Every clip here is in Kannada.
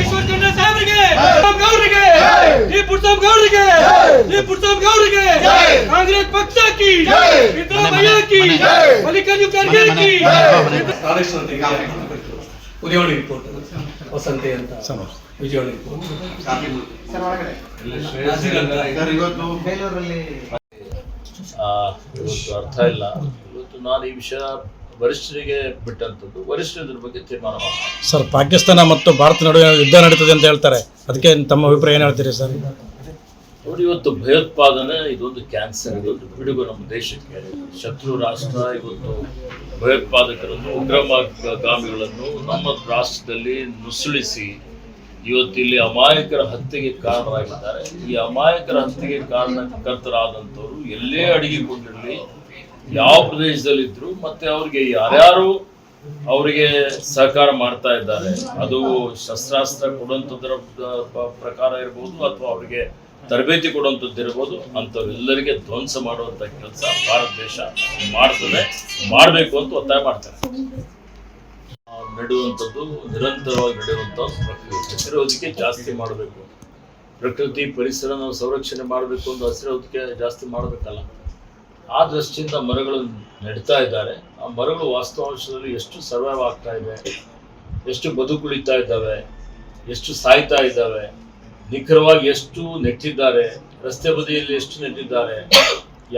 ಈಶ್ವರ್ ಚಂದ್ರ ಸಾಹೇಬರಿಗೆ ಗೌಡ್ರಿಗೆ ಈ ಪುಟ್ಸಮ್ ಗೌಡ್ರಿಗೆ ಈ ಪುಟ್ಸಮ್ ಗೌಡ್ರಿಗೆ ಕಾಂಗ್ರೆಸ್ ಪಕ್ಷ ಕಿ ಸಿದ್ದರಾಮಯ್ಯ ಕಿ ಮಲ್ಲಿಕಾರ್ಜುನ ಖರ್ಗೆ ಕಿ ಉದಯೋಳಿ ರಿಪೋರ್ಟ್ ವಸಂತೆ ಅಂತ. ವಿಜಯೋಳಿ ರಿಪೋರ್ಟ್ ಇವತ್ತು ಅರ್ಥ ಇಲ್ಲ. ಇವತ್ತು ನಾನು ಈ ವಿಷಯ ವರಿಷ್ಠರಿಗೆ ಬಿಟ್ಟಂಥದ್ದು ವರಿಷ್ಠರು ಇದ್ರ ಬಗ್ಗೆ ತೀರ್ಮಾನ ಮಾಡ್ತಾರೆ. ಸರ್ ಪಾಕಿಸ್ತಾನ ಮತ್ತು ಭಾರತ ನಡುವೆ ಯುದ್ಧ ನಡೀತದೆ ಅಂತ ಹೇಳ್ತಾರೆ. ಅದಕ್ಕೆ ತಮ್ಮ ಅಭಿಪ್ರಾಯ ಏನು ಹೇಳ್ತೀರಿ ಸರ್? ನೋಡಿ ಇವತ್ತು ಭಯೋತ್ಪಾದನೆ ಇದೊಂದು ಕ್ಯಾನ್ಸರ್ ಇದೊಂದು ಪಿಡುಗು ನಮ್ಮ ದೇಶಕ್ಕೆ. ಶತ್ರು ರಾಷ್ಟ್ರ ಇವತ್ತು ಭಯೋತ್ಪಾದಕರನ್ನು ಉಗ್ರಗಾಮಿಗಳನ್ನು ನಮ್ಮ ರಾಷ್ಟ್ರದಲ್ಲಿ ನುಸುಳಿಸಿ ಇವತ್ತು ಇಲ್ಲಿ ಅಮಾಯಕರ ಹತ್ಯೆಗೆ ಕಾರಣರಾಗಿದ್ದಾರೆ. ಈ ಅಮಾಯಕರ ಹತ್ಯೆಗೆ ಕಾರಣಕರ್ತರಾದಂಥವ್ರು ಎಲ್ಲೇ ಅಡಗಿಕೊಂಡಿರಲಿ ಯಾವ ಪ್ರದೇಶದಲ್ಲಿದ್ರು ಮತ್ತೆ ಅವ್ರಿಗೆ ಯಾರ್ಯಾರು ಅವರಿಗೆ ಸಹಕಾರ ಮಾಡ್ತಾ ಇದ್ದಾರೆ, ಅದು ಶಸ್ತ್ರಾಸ್ತ್ರ ಕೊಡುವಂಥದ್ರ ಪ್ರಕಾರ ಇರ್ಬೋದು ಅಥವಾ ಅವರಿಗೆ ತರಬೇತಿ ಕೊಡುವಂಥದ್ದು ಇರ್ಬೋದು, ಅಂಥವ್ರೆಲ್ಲರಿಗೆ ಧ್ವಂಸ ಮಾಡುವಂಥ ಕೆಲಸ ಭಾರತ ದೇಶ ಮಾಡ್ತದೆ, ಮಾಡಬೇಕು ಅಂತ ಒತ್ತಾಯ ಮಾಡ್ತಾರೆ. ನಡೆಯುವಂಥದ್ದು ನಿರಂತರವಾಗಿ ನಡೆಯುವಂಥ ಪ್ರಕೃತಿ ಹಸಿರೋದಕ್ಕೆ ಜಾಸ್ತಿ ಮಾಡಬೇಕು. ಪ್ರಕೃತಿ ಪರಿಸರ ಸಂರಕ್ಷಣೆ ಮಾಡಬೇಕು ಅಂತ ಹಸಿರೋದಕ್ಕೆ ಜಾಸ್ತಿ ಮಾಡಬೇಕಲ್ಲ. ಆ ದೃಷ್ಟಿಯಿಂದ ಮರಗಳು ನೆಡ್ತಾ ಇದ್ದಾರೆ. ಆ ಮರಗಳು ವಾಸ್ತವಾಂಶದಲ್ಲಿ ಎಷ್ಟು ಸರ್ವೈವ್ ಆಗ್ತಾ ಇದೆ, ಎಷ್ಟು ಬದುಕುಳಿತಾ ಇದ್ದಾವೆ, ಎಷ್ಟು ಸಾಯ್ತಾ ಇದ್ದಾವೆ, ನಿಖರವಾಗಿ ಎಷ್ಟು ನೆಟ್ಟಿದ್ದಾರೆ, ರಸ್ತೆ ಬದಿಯಲ್ಲಿ ಎಷ್ಟು ನೆಟ್ಟಿದ್ದಾರೆ,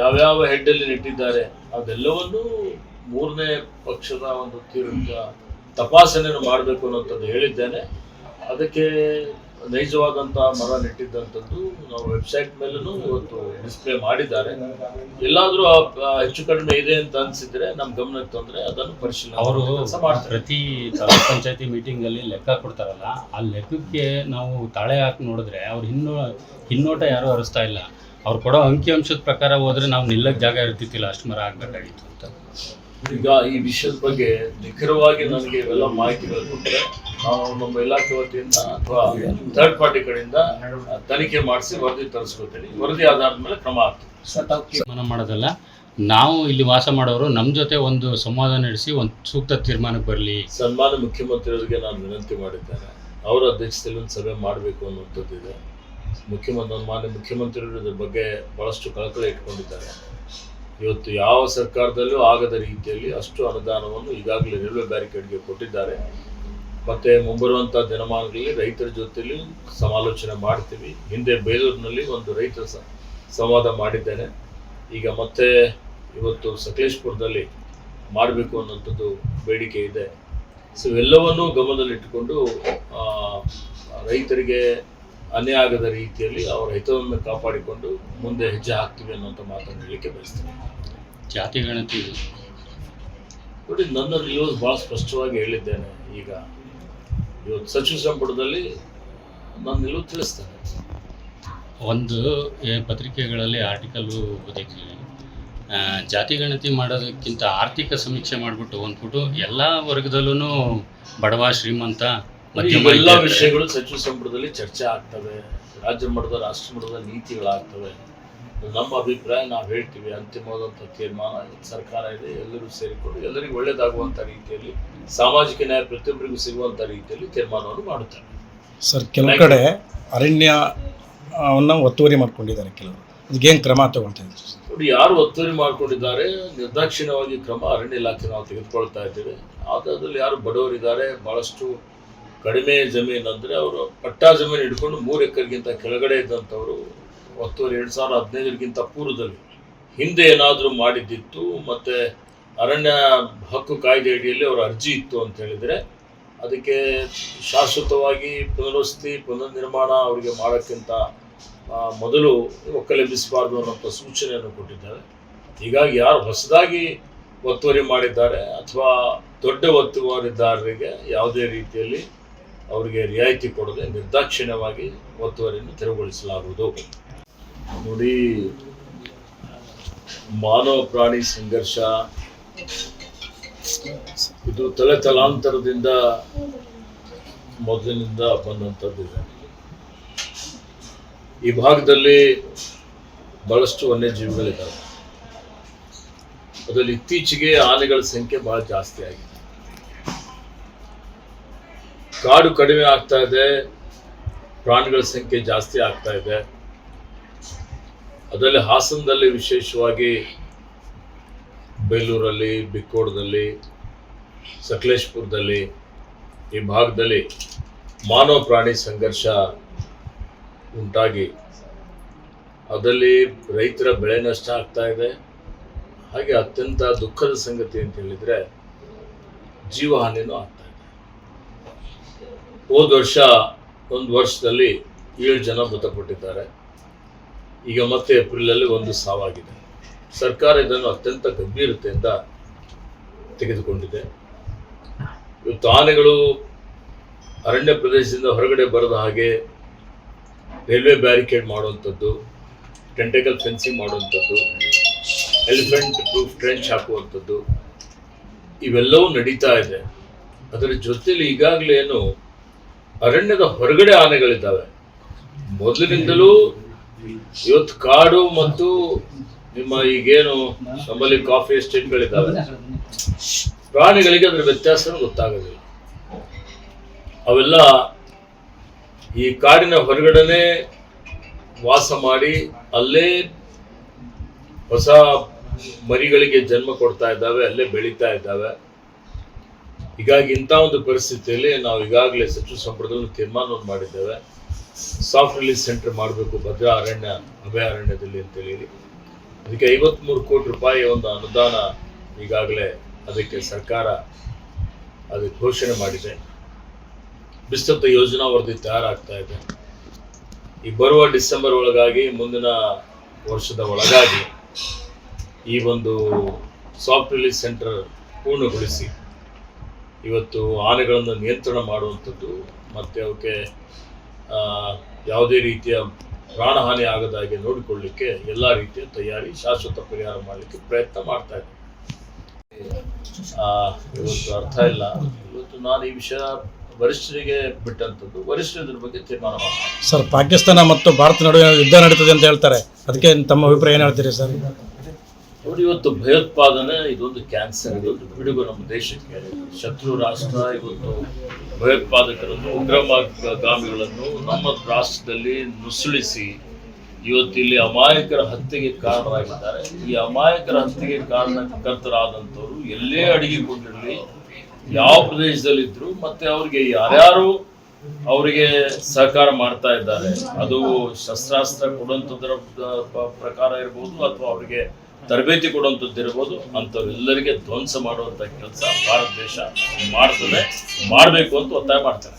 ಯಾವ್ಯಾವ ಹೆಡ್ಡಲ್ಲಿ ನೆಟ್ಟಿದ್ದಾರೆ, ಅದೆಲ್ಲವನ್ನೂ ಮೂರನೇ ಪಕ್ಷದ ಒಂದು ತೀವ್ರ ತಪಾಸಣೆಯನ್ನು ಮಾಡಬೇಕು ಅನ್ನೋಂಥದ್ದು ಹೇಳಿದ್ದೇನೆ. ಅದಕ್ಕೆ ನೈಜವಾದಂಥ ಮರ ನೆಟ್ಟಿದ್ದಂಥದ್ದು ನಾವು ವೆಬ್ಸೈಟ್ ಮೇಲೂ ಇವತ್ತು ಡಿಸ್ಪ್ಲೇ ಮಾಡಿದ್ದಾರೆ. ಎಲ್ಲಾದರೂ ಹೆಚ್ಚು ಕಡಿಮೆ ಇದೆ ಅಂತ ಅನ್ಸಿದ್ರೆ ನಮ್ಮ ಗಮನಕ್ಕೆ ತಂದ್ರೆ ಅದನ್ನು ಪರಿಶೀಲನೆ ಅವರು ಪ್ರತಿ ತಾಲೂಕ್ ಪಂಚಾಯತಿ ಮೀಟಿಂಗ್ ಅಲ್ಲಿ ಲೆಕ್ಕ ಕೊಡ್ತಾರಲ್ಲ ಆ ಲೆಕ್ಕಕ್ಕೆ ನಾವು ತಾಳೆ ಹಾಕಿ ನೋಡಿದ್ರೆ ಅವ್ರು ಹಿನ್ನೋ ಹಿನ್ನೋಟ ಯಾರು ಹರಿಸ್ತಾ ಇಲ್ಲ. ಅವ್ರು ಕೊಡೋ ಅಂಕಿಅಂಶದ ಪ್ರಕಾರ ಹೋದರೆ ನಾವು ನಿಲ್ಲಕ್ಕೆ ಜಾಗ ಇರ್ತಿತ್ತಿಲ್ಲ ಅಷ್ಟು ಮರ ಆಗಬೇಕಾಗಿತ್ತು ಅಂತ. ಈಗ ಈ ವಿಷಯದ ಬಗ್ಗೆ ನಿಖರವಾಗಿ ನನಗೆ ಇವೆಲ್ಲ ಮಾಹಿತಿಗಳು ಕೊಟ್ಟರೆ ನಾವು ನಮ್ಮ ಇಲಾಖೆ ವತಿಯಿಂದ ಅಥವಾ ಥರ್ಡ್ ಪಾರ್ಟಿ ಕಡೆಯಿಂದ ತನಿಖೆ ಮಾಡಿಸಿ ವರದಿ ತರಿಸ್ಕೊತೀನಿ. ವರದಿ ಆಧಾರದ ಮೇಲೆ ಕ್ರಮ ಆಗ್ತದೆ ತೀರ್ಮಾನ ಮಾಡೋದಲ್ಲ. ನಾವು ಇಲ್ಲಿ ವಾಸ ಮಾಡೋರು ನಮ್ಮ ಜೊತೆ ಒಂದು ಸಂವಾದ ನಡೆಸಿ ಒಂದು ಸೂಕ್ತ ತೀರ್ಮಾನಕ್ಕೆ ಬರಲಿ. ಸನ್ಮಾನ ಮುಖ್ಯಮಂತ್ರಿಯವರಿಗೆ ನಾನು ವಿನಂತಿ ಮಾಡಿದ್ದೇನೆ. ಅವರ ಅಧ್ಯಕ್ಷತೆಯಲ್ಲಿ ಒಂದು ಸಭೆ ಮಾಡಬೇಕು ಅನ್ನುವಂಥದ್ದಿದೆ ಮುಖ್ಯಮಂತ್ರಿ ನಮ್ಮ ಮಾನ್ಯ ಮುಖ್ಯಮಂತ್ರಿಗಳು ಇದ್ರ ಬಗ್ಗೆ ಭಾಳಷ್ಟು ಕಳಕಳಿ ಇಟ್ಕೊಂಡಿದ್ದಾರೆ. ಇವತ್ತು ಯಾವ ಸರ್ಕಾರದಲ್ಲೂ ಆಗದ ರೀತಿಯಲ್ಲಿ ಅಷ್ಟು ಅನುದಾನವನ್ನು ಈಗಾಗಲೇ ರೈಲ್ವೆ ಬ್ಯಾರಿಕೇಡ್ಗೆ ಕೊಟ್ಟಿದ್ದಾರೆ. ಮತ್ತೆ ಮುಂಬರುವಂಥ ದಿನಮಾನಗಳಲ್ಲಿ ರೈತರ ಜೊತೆಲಿ ಸಮಾಲೋಚನೆ ಮಾಡ್ತೀವಿ. ಹಿಂದೆ ಬೇಲೂರಿನಲ್ಲಿ ಒಂದು ರೈತರ ಸ- ಸಂವಾದ ಮಾಡಿದ್ದೇನೆ. ಈಗ ಮತ್ತೆ ಇವತ್ತು ಸಕಲೇಶ್ಪುರದಲ್ಲಿ ಮಾಡಬೇಕು ಅನ್ನೋಂಥದ್ದು ಬೇಡಿಕೆ ಇದೆ. ಸೊ ಎಲ್ಲವನ್ನೂ ಗಮನದಲ್ಲಿಟ್ಟುಕೊಂಡು ರೈತರಿಗೆ ಅನ್ಯಾಯ ಆಗದ ರೀತಿಯಲ್ಲಿ ಅವರ ಹಿತವನ್ನು ಕಾಪಾಡಿಕೊಂಡು ಮುಂದೆ ಹೆಜ್ಜೆ ಹಾಕ್ತೀವಿ ಅನ್ನೋಂಥ ಮಾತನ್ನು ಹೇಳಲಿಕ್ಕೆ ಬಯಸ್ತೀನಿ. ಜಾತಿ ಗಣತಿ ನೋಡಿ ನನ್ನ ನಿಲುವು ಭಾಳ ಸ್ಪಷ್ಟವಾಗಿ ಹೇಳಿದ್ದೇನೆ. ಈಗ ಇವತ್ತು ಸಚಿವ ಸಂಪುಟದಲ್ಲಿ ನನ್ನ ನಿಲುವು ತಿಳಿಸ್ತೇನೆ ಒಂದು ಪತ್ರಿಕೆಗಳಲ್ಲಿ ಆರ್ಟಿಕಲ್ ಓದಿದ್ದೀವಿ ಜಾತಿ ಗಣತಿ ಮಾಡೋದಕ್ಕಿಂತ ಆರ್ಥಿಕ ಸಮೀಕ್ಷೆ ಮಾಡಿಬಿಟ್ಟು ಅಂದ್ಬಿಟ್ಟು ಎಲ್ಲ ವರ್ಗದಲ್ಲೂ ಬಡವ ಶ್ರೀಮಂತ ಎಲ್ಲ ವಿಷಯಗಳು ಸಚಿವ ಸಂಪುಟದಲ್ಲಿ ಚರ್ಚೆ ಆಗ್ತವೆ. ರಾಜ್ಯ ಮಟ್ಟದ ರಾಷ್ಟ್ರ ಮಟ್ಟದ ನೀತಿಗಳಾಗ್ತವೆ. ನಮ್ಮ ಅಭಿಪ್ರಾಯ ನಾವು ಹೇಳ್ತೀವಿ ಅಂತಿಮವಾದಂಥ ತೀರ್ಮಾನ ಸರ್ಕಾರ ಇದೆ ಎಲ್ಲರೂ ಸೇರಿಕೊಂಡು ಎಲ್ಲರಿಗೂ ಒಳ್ಳೆಯದಾಗುವಂಥ ರೀತಿಯಲ್ಲಿ ಸಾಮಾಜಿಕ ನ್ಯಾಯ ಪ್ರತಿಯೊಬ್ಬರಿಗೂ ಸಿಗುವಂಥ ರೀತಿಯಲ್ಲಿ ತೀರ್ಮಾನವನ್ನು ಮಾಡುತ್ತಾರೆ. ಸರ್ ಕೆಲವು ಕಡೆ ಅರಣ್ಯವನ್ನು ಒತ್ತುವರಿ ಮಾಡ್ಕೊಂಡಿದ್ದಾರೆ ಕೆಲವರು. ಅದಕ್ಕೇನು ಕ್ರಮ ತಗೊಳ್ತಾ ಸರ್? ನೋಡಿ ಯಾರು ಒತ್ತುವರಿ ಮಾಡಿಕೊಂಡಿದ್ದಾರೆ ನಿರ್ದಾಕ್ಷಿಣ್ಯವಾಗಿ ಕ್ರಮ ಅರಣ್ಯ ಇಲಾಖೆ ನಾವು ತೆಗೆದುಕೊಳ್ತಾ ಇದ್ದೇವೆ. ಅದರಲ್ಲಿ ಯಾರು ಬಡವರಿದ್ದಾರೆ ಭಾಳಷ್ಟು ಕಡಿಮೆ ಜಮೀನು ಅಂದರೆ ಅವರು ಪಟ್ಟಾ ಜಮೀನು ಹಿಡ್ಕೊಂಡು ಮೂರು ಎಕರೆಗಿಂತ ಕೆಳಗಡೆ ಇದ್ದಂಥವರು ಒತ್ತುವರಿ ಎರಡು ಸಾವಿರದ ಹದಿನೈದರಿಗಿಂತ ಪೂರ್ವದಲ್ಲಿ ಹಿಂದೆ ಏನಾದರೂ ಮಾಡಿದ್ದಿತ್ತು ಮತ್ತು ಅರಣ್ಯ ಹಕ್ಕು ಕಾಯ್ದೆ ಅಡಿಯಲ್ಲಿ ಅವರ ಅರ್ಜಿ ಇತ್ತು ಅಂತ ಹೇಳಿದರೆ ಅದಕ್ಕೆ ಶಾಶ್ವತವಾಗಿ ಪುನರ್ವಸತಿ ಪುನರ್ ನಿರ್ಮಾಣ ಅವರಿಗೆ ಮಾಡೋಕ್ಕಿಂತ ಮೊದಲು ಒಕ್ಕಲೆಬ್ಬಿಸಬಾರ್ದು ಅನ್ನೋಂಥ ಸೂಚನೆಯನ್ನು ಕೊಟ್ಟಿದ್ದಾರೆ. ಹೀಗಾಗಿ ಯಾರು ಹೊಸದಾಗಿ ಒತ್ತುವರಿ ಮಾಡಿದ್ದಾರೆ ಅಥವಾ ದೊಡ್ಡ ಒತ್ತುವರಿದಾರರಿಗೆ ಯಾವುದೇ ರೀತಿಯಲ್ಲಿ ಅವರಿಗೆ ರಿಯಾಯಿತಿ ಕೊಡದೆ ನಿರ್ದಾಕ್ಷಿಣ್ಯವಾಗಿ ಒತ್ತುವರಿಯನ್ನು ತೆರವುಗೊಳಿಸಲಾಗುವುದು. ನೋಡಿ, ಮಾನವ ಪ್ರಾಣಿ ಸಂಘರ್ಷ. ಇದು ತಲೆ ತಲಾಂತರದಿಂದ ಮೊದಲಿನಿಂದ ಬಂದಂಥದ್ದಿದೆ ಈ ಭಾಗದಲ್ಲಿ ಬಹಳಷ್ಟು ವನ್ಯಜೀವಿಗಳಿದ್ದಾವೆ. ಅದರಲ್ಲಿ ಇತ್ತೀಚೆಗೆ ಆನೆಗಳ ಸಂಖ್ಯೆ ಬಹಳ ಜಾಸ್ತಿ ಆಗಿದೆ. ಕಾಡು ಕಡಿಮೆ ಆಗ್ತಾ ಇದೆ, ಪ್ರಾಣಿಗಳ ಸಂಖ್ಯೆ ಜಾಸ್ತಿ ಆಗ್ತಾ ಇದೆ. ಅದರಲ್ಲಿ ಹಾಸನದಲ್ಲಿ ವಿಶೇಷವಾಗಿ ಬೇಲೂರಲ್ಲಿ, ಬಿಕ್ಕೋಡದಲ್ಲಿ, ಸಕಲೇಶ್ಪುರದಲ್ಲಿ, ಈ ಭಾಗದಲ್ಲಿ ಮಾನವ ಪ್ರಾಣಿ ಸಂಘರ್ಷ ಉಂಟಾಗಿ ಅದರಲ್ಲಿ ರೈತರ ಬೆಳೆ ನಷ್ಟ ಆಗ್ತಾ ಇದೆ. ಹಾಗೆ ಅತ್ಯಂತ ದುಃಖದ ಸಂಗತಿ ಅಂತ ಹೇಳಿದ್ರೆ ಜೀವಹಾನಿನೂ ಆಗ್ತಾ ಇದೆ. ಹೋದ ವರ್ಷ ಒಂದು ವರ್ಷದಲ್ಲಿ ಏಳು ಜನ ಮೃತಪಟ್ಟಿದ್ದಾರೆ. ಈಗ ಮತ್ತೆ ಏಪ್ರಿಲಲ್ಲಿ ಒಂದು ಸಾವಾಗಿದೆ. ಸರ್ಕಾರ ಇದನ್ನು ಅತ್ಯಂತ ಗಂಭೀರತೆಯಿಂದ ತೆಗೆದುಕೊಂಡಿದೆ. ಇವತ್ತು ಆನೆಗಳು ಅರಣ್ಯ ಪ್ರದೇಶದಿಂದ ಹೊರಗಡೆ ಬರದ ಹಾಗೆ ರೈಲ್ವೆ ಬ್ಯಾರಿಕೇಡ್ ಮಾಡುವಂಥದ್ದು, ಟೆಂಟೆಕಲ್ ಫೆನ್ಸಿಂಗ್ ಮಾಡುವಂಥದ್ದು, ಎಲಿಫೆಂಟ್ ಪ್ರೂಫ್ ಟ್ರೆಂಚ್ ಹಾಕುವಂಥದ್ದು, ಇವೆಲ್ಲವೂ ನಡೀತಾ ಇದೆ. ಅದರ ಜೊತೆಲಿ ಈಗಾಗಲೇ ಏನು ಅರಣ್ಯದ ಹೊರಗಡೆ ಆನೆಗಳಿದ್ದಾವೆ. ಮೊದಲಿನಿಂದಲೂ ಇವತ್ತು ಕಾಡು ಮತ್ತು ನಿಮ್ಮ ಈಗೇನು ನಮ್ಮಲ್ಲಿ ಕಾಫಿ ಎಸ್ಟೇಟ್ಗಳಿದ್ದಾವೆ ಪ್ರಾಣಿಗಳಿಗೆ ಅದರ ವ್ಯತ್ಯಾಸ ಗೊತ್ತಾಗೋದಿಲ್ಲ. ಅವೆಲ್ಲ ಈ ಕಾಡಿನ ಹೊರಗಡೆನೆ ವಾಸ ಮಾಡಿ ಅಲ್ಲೇ ಹೊಸ ಮರಿಗಳಿಗೆ ಜನ್ಮ ಕೊಡ್ತಾ ಇದ್ದಾವೆ, ಅಲ್ಲೇ ಬೆಳೀತಾ ಇದ್ದಾವೆ. ಹೀಗಾಗಿ ಇಂಥ ಒಂದು ಪರಿಸ್ಥಿತಿಯಲ್ಲಿ ನಾವು ಈಗಾಗಲೇ ಸಚಿವ ಸಂಪುಟದಲ್ಲಿ ತೀರ್ಮಾನವನ್ನು ಮಾಡಿದ್ದೇವೆ. ಸಾಫ್ಟ್ ರಿಲೀಸ್ ಸೆಂಟರ್ ಮಾಡಬೇಕು, ಭದ್ರಾ ಅರಣ್ಯ ಅಭಯಾರಣ್ಯದಲ್ಲಿ ಅಂತೇಳಿ ಅದಕ್ಕೆ ಐವತ್ಮೂರು ಕೋಟಿ ರೂಪಾಯಿ ಒಂದು ಅನುದಾನ ಈಗಾಗಲೇ ಅದಕ್ಕೆ ಸರ್ಕಾರ ಅದಕ್ಕೆ ಘೋಷಣೆ ಮಾಡಿದೆ. ವಿಸ್ತೃತ ಯೋಜನಾ ವರದಿ ತಯಾರಾಗ್ತಾ ಇದೆ. ಈ ಬರುವ ಡಿಸೆಂಬರ್ ಒಳಗಾಗಿ ಮುಂದಿನ ವರ್ಷದ ಒಳಗಾಗಿ ಈ ಒಂದು ಸಾಫ್ಟ್ ರಿಲೀಸ್ ಸೆಂಟರ್ ಪೂರ್ಣಗೊಳಿಸಿ ಇವತ್ತು ಆನೆಗಳನ್ನು ನಿಯಂತ್ರಣ ಮಾಡುವಂಥದ್ದು ಮತ್ತು ಅವಕ್ಕೆ ಯಾವುದೇ ರೀತಿಯ ಪ್ರಾಣಹಾನಿ ಆಗದ ಹಾಗೆ ನೋಡಿಕೊಳ್ಳಿಕ್ಕೆ ಎಲ್ಲ ರೀತಿಯ ತಯಾರಿ, ಶಾಶ್ವತ ಪರಿಹಾರ ಮಾಡಲಿಕ್ಕೆ ಪ್ರಯತ್ನ ಮಾಡ್ತಾ ಇದ್ದೀವಿ ಇವತ್ತು ಅರ್ಥ ಇಲ್ಲ. ಇವತ್ತು ನಾನು ಈ ವಿಷಯ ವರಿಷ್ಠರಿಗೆ ಬಿಟ್ಟಂಥದ್ದು ವರಿಷ್ಠರ ಬಗ್ಗೆ ತೀರ್ಮಾನ ಮಾಡ್ತಾರೆ ಸರ್, ಪಾಕಿಸ್ತಾನ ಮತ್ತು ಭಾರತ ನಡುವೆ ಯುದ್ಧ ನಡೀತದೆ ಅಂತ ಹೇಳ್ತಾರೆ. ಅದಕ್ಕೆ ತಮ್ಮ ಅಭಿಪ್ರಾಯ ಏನು ಹೇಳ್ತೀರಿ ಸರ್? ನೋಡಿ, ಇವತ್ತು ಭಯೋತ್ಪಾದನೆ, ಇದೊಂದು ಕ್ಯಾನ್ಸರ್ ಇದೊಂದು ಪಿಡುಗು ನಮ್ಮ ದೇಶಕ್ಕೆ. ಶತ್ರು ರಾಷ್ಟ್ರ, ಇವತ್ತು ಭಯೋತ್ಪಾದಕರನ್ನು ಉಗ್ರಗಾಮಿಗಳನ್ನು ನಮ್ಮ ರಾಷ್ಟ್ರದಲ್ಲಿ ನುಸುಳಿಸಿ ಇವತ್ತು ಇಲ್ಲಿ ಅಮಾಯಕರ ಹತ್ಯೆಗೆ ಕಾರಣರಾಗಿದ್ದಾರೆ. ಈ ಅಮಾಯಕರ ಹತ್ಯೆಗೆ ಕಾರಣಕರ್ತರಾದಂಥವ್ರು ಎಲ್ಲೇ ಅಡಗಿಕೊಂಡಿರಲಿ, ಯಾವ ಪ್ರದೇಶದಲ್ಲಿದ್ರು, ಮತ್ತೆ ಅವ್ರಿಗೆ ಯಾರ್ಯಾರು ಅವರಿಗೆ ಸಹಕಾರ ಮಾಡ್ತಾ ಇದ್ದಾರೆ, ಅದು ಶಸ್ತ್ರಾಸ್ತ್ರ ಕೊಡುವಂಥದ್ರ ಪ್ರ- ಪ್ರಕಾರ ಇರ್ಬೋದು, ಅಥವಾ ಅವರಿಗೆ ತರಬೇತಿ ಕೊಡುವಂಥದ್ದು ಇರ್ಬೋದು ಅಂಥವ್ರೆಲ್ಲರಿಗೆ ಧ್ವಂಸ ಮಾಡುವಂಥ ಕೆಲಸ ಭಾರತ ದೇಶ ಮಾಡ್ತದೆ ಮಾಡಬೇಕು ಅಂತ ಒತ್ತಾಯ ಮಾಡ್ತಾರೆ.